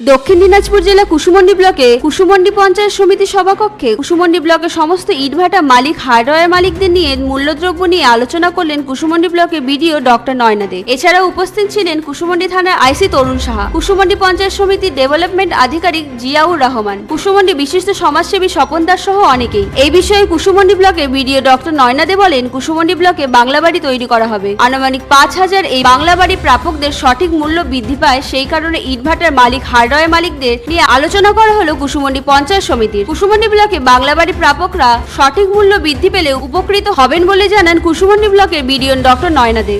দক্ষিণ দিনাজপুর জেলা কুসুমন্ডি ব্লকে কুসুমন্ডি পঞ্চায়েত সমিতি সভাকক্ষে কুসুমন্ডি ব্লকের সমস্ত ইটভাটা মালিক, হার্ডওয়্যার মালিকদের নিয়ে মূল্যদ্রব্য নিয়ে আলোচনা করলেন কুসুমন্ডি ব্লকের বিডিও ডক্টর নয়না দে। এছাড়াও উপস্থিত ছিলেন কুসুমন্ডি থানার আইসি তরুণ সাহা, কুসুমন্ডি পঞ্চায়েত সমিতির ডেভেলপমেন্ট আধিকারিক জিয়াউর রহমান, কুসুমন্ডি বিশিষ্ট সমাজসেবী স্বপন দাস সহ অনেকেই। এই বিষয়ে কুসুমন্ডি ব্লকের বিডিও ডক্টর নয়না দে বলেন, কুসুমন্ডি ব্লকে বাংলা বাড়ি তৈরি করা হবে। আনুমানিক পাঁচ হাজার এই বাংলা বাড়ি প্রাপকদের সঠিক মূল্য বৃদ্ধি পায় সেই কারণে ইটভাটার মালিক হার্ডওয়্যার মালিকদের নিয়ে আলোচনা করা হলো কুসুমন্ডি পঞ্চায়েত সমিতির। কুসুমন্ডি ব্লকে বাংলা বাড়ি প্রাপকরা সঠিক মূল্য বৃদ্ধি পেলে উপকৃত হবেন বলে জানান কুসুমন্ডি ব্লকের বিডিও ডক্টর নয়না দে।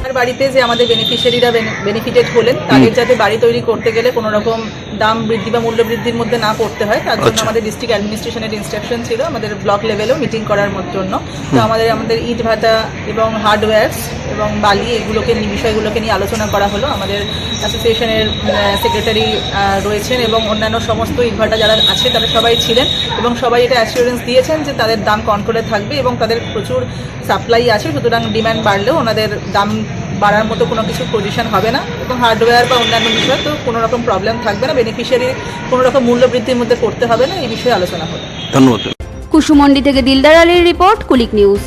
আমার বাড়িতে যে আমাদের বেনিফিশিয়ারিরা বেনিফিটেড হলেন তাদের যাতে বাড়ি তৈরি করতে গেলে কোনো রকম দাম বৃদ্ধি বা মূল্য বৃদ্ধির মধ্যে না পড়তে হয় তার জন্য আচ্ছা। আমাদের ডিস্ট্রিক্ট অ্যাডমিনিস্ট্রেশনের ইনস্ট্রাকশন ছিল আমাদের ব্লক লেভেলেও মিটিং করার মত জন্য। তো আমাদের আমাদের ইট ভাটা এবং হার্ডওয়্যারস এবং বালি এগুলোকে নিয়ে বিষয়গুলোকে নিয়ে আলোচনা করা হলো। আমাদের অ্যাসোসিয়েশনের সেক্রেটারি রয়েছেন এবং অন্যান্য সমস্ত ইটভাটা যারা আছে তারা সবাই ছিলেন এবং সবাই এটা অ্যাসিওরেন্স দিয়েছেন যে তাদের দাম কন্ট্রোলে থাকবে এবং তাদের প্রচুর সাপ্লাই আছে। সুতরাং ডিমান্ড বাড়লেও ওনাদের দাম বাড়ার মতো কোনো কিছু পজিশন হবে না এবং হার্ডওয়্যার বা অন্যান্য বিষয়ে তো কোনো রকম প্রবলেম থাকবে না বেনিফিশিয়ারি কোনো রকম মূল্য বৃদ্ধির মধ্যে করতে হবে না এই বিষয়ে আলোচনা হবে। ধন্যবাদ। কুসুমন্ডি থেকে দিলদার আলীর রিপোর্ট কুলিক নিউজ